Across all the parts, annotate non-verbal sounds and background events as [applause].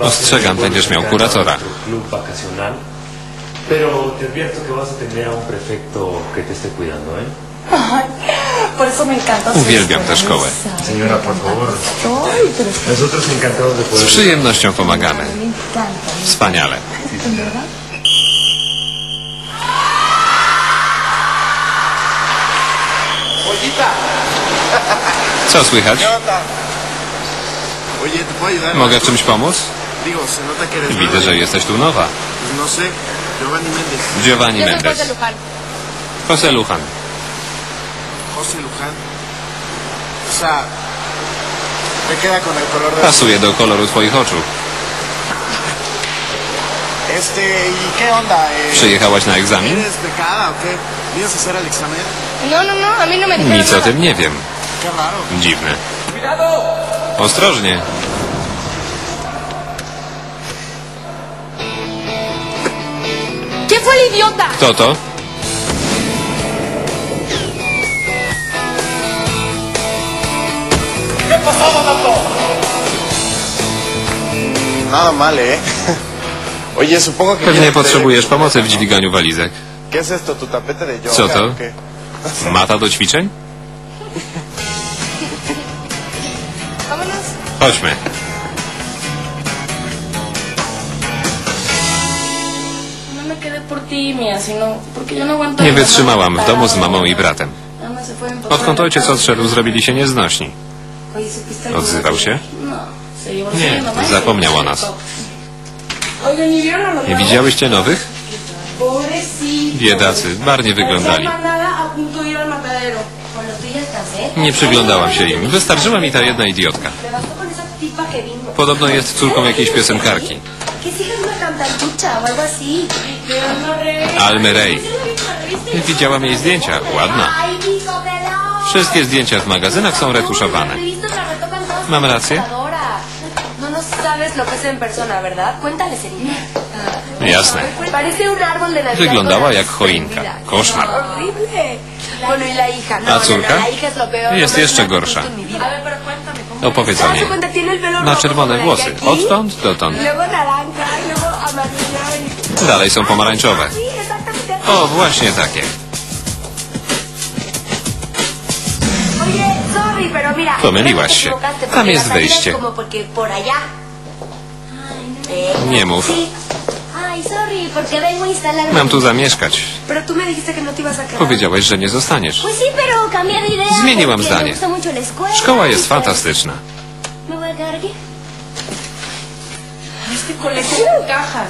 Ostrzegam, muy będziesz miał kuratora. nuestro club vacacional. Pero te advierto que vas a tener a un prefecto que te esté cuidando, ¿eh? Ay, por eso me encanta. su Uwielbiam tę szkołę. Señora, por favor. Ay, pero es que Nosotros encantados de Z przyjemnością pomagamy. Wspaniale. Co słychać? Mogę czymś pomóc? Eres Widzę, że jesteś tu nowa. No Giovanni Mendes. José Luján. José Lujan. Pasuje do koloru twoich oczu. ¿y? Eh, Przyjechałaś na egzamin? No, no, no, no Nic o nada. tym nie wiem. Dziwne. Ostrożnie. Kto to? Nada mal, ¿eh? Oye, supongo que... Pewnie potrzebujesz pomocy w dźwiganiu walizek. ¿Qué es esto, tu tapete de yoga Co to? Mata do ćwiczeń? [laughs] Chodźmy. No no aguanto. Nie wytrzymałam w domu z mamą i bratem. Odkąd ojciec odszedł, zrobili się nieznośni. Oye, ¿supiste algo Odzywał się? No, Nie, zapomniał o nas. mi papá. Oigan, ¿y vieron a los Nie widziałyście nowych? Biedacy, barnie wyglądali. Nie przyglądałam się im. Wystarczyła mi ta jedna idiotka. Podobno jest córką jakiejś piosenkarki. Almy Ray. Widziałam jej zdjęcia. Ładna. Wszystkie zdjęcia w magazynach są retuszowane. Mam rację? No, no. Jasne. Wyglądała jak choinka. Koszmar. Horrible. Bueno, y la hija. No, A córka? no, la hija es lo peor. Jest No, jeszcze gorsza. Opowiedz o ¿Te das niej. Ma czerwone włosy. Odtąd dotąd. Y amarilla. y- Dalej są pomarańczowe. O, właśnie takie. Pomyliłaś się. Tam jest. Eh, Nie mów. Mam tu zamieszkać. No. Powiedziałeś, że nie zostaniesz. Zmieniłam zdanie. Szkoła jest fantastyczna.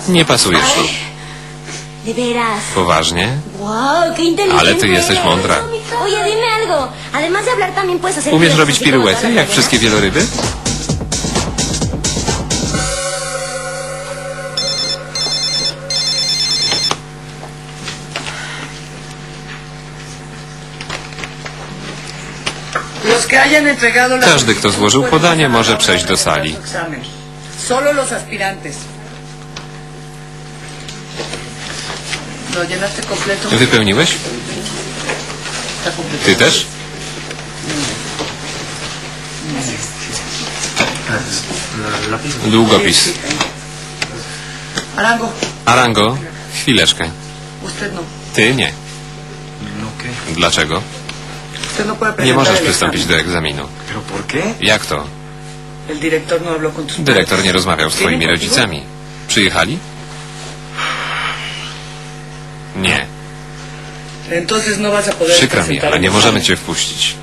Nie pasujesz tu. Poważnie? Ale ty jesteś mądra. Umiesz robić piruety, jak wszystkie wieloryby? Każdy, kto złożył podanie, może przejść do sali. Wypełniłeś? Ty też? Długopis. Arango, Arango, chwileczkę. no. Ty nie. Dlaczego? No Nie możesz przystąpić do egzaminu. Jak to? No Dyrektor nie rozmawiał z ¿Vienen twoimi rodzicami. Przyjechali? Nie. No Przykro mi, ale nie możemy cię wpuścić.